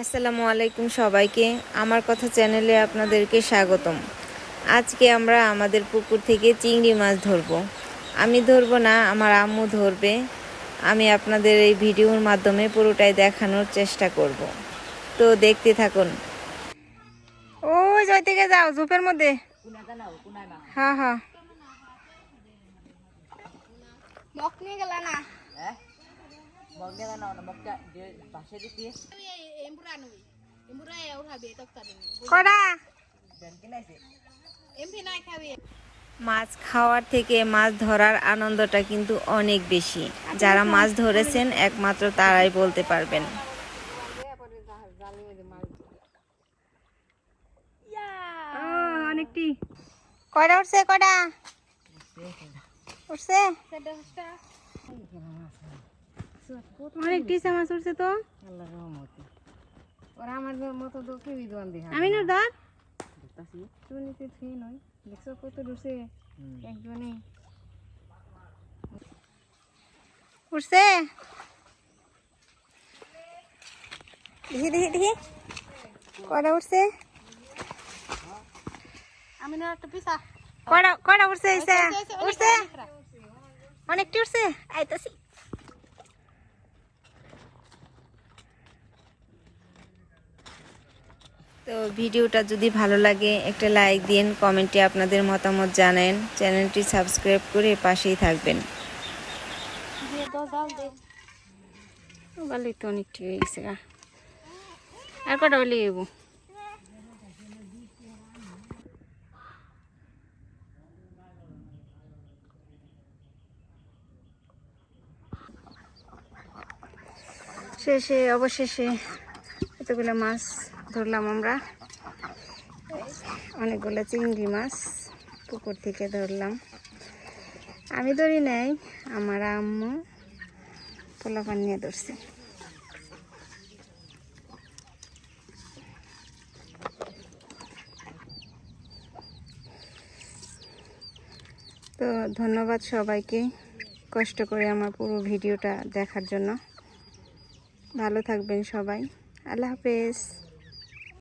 আসসালামু আলাইকুম সবাইকে। আমার কথা চ্যানেলে আপনাদেরকে স্বাগতম। আজকে আমরা আমাদের পুকুর থেকে চিংড়ি মাছ ধরবো। আমি ধরবো না, আমার আম্মু ধরবে। আমি আপনাদের এই ভিডিওর মাধ্যমে পুরোটাই দেখানোর চেষ্টা করব। তো দেখতে থাকুন। ওই জয় থেকে যাও, ঝোপের মধ্যে। হ্যাঁ হ্যাঁ মগ নিয়ে গেল না মাছ খাওয়ার থেকে মাছ ধরার আনন্দটা কিন্তু অনেক বেশি। যারা মাছ ধরেছেন একমাত্র তারাই বলতে পারবেন। অনেকটি। কয়টা উঠছে কয়টা? উঠছে? অনেকটি মাছ উঠছে তো ওরা আমার মতো তো কেউই দোয়ান দেখা আমি না ধর তুমি নিতে থুই নয় দেখছ কত ঢুসে একজনে উঠছে দেখি দেখি দেখি কয়টা উঠছে আমি না একটা পিসা কয়টা কয়টা উঠছে ইসা উঠছে অনেকটি উঠছে আইতাছি তো ভিডিওটা যদি ভালো লাগে, একটা লাইক দিন, কমেন্টে আপনাদের মতামত জানেন। চ্যানেলটি সাবস্ক্রাইব করে পাশেই থাকবেন। তো হয়ে গেছে আর কটা বলি এবো? শেষে, অবশেষে, এতগুলো মাছ। ধরলাম আমরা। অনেকগুলো চিংড়ি মাছ পুকুর থেকে ধরলাম। আমি ধরি নাই, আমার আম্মু পোলাপান নিয়ে ধরছে। তো ধন্যবাদ সবাইকে কষ্ট করে আমার পুরো ভিডিওটা দেখার জন্য। ভালো থাকবেন সবাই। আল্লাহ হাফেজ।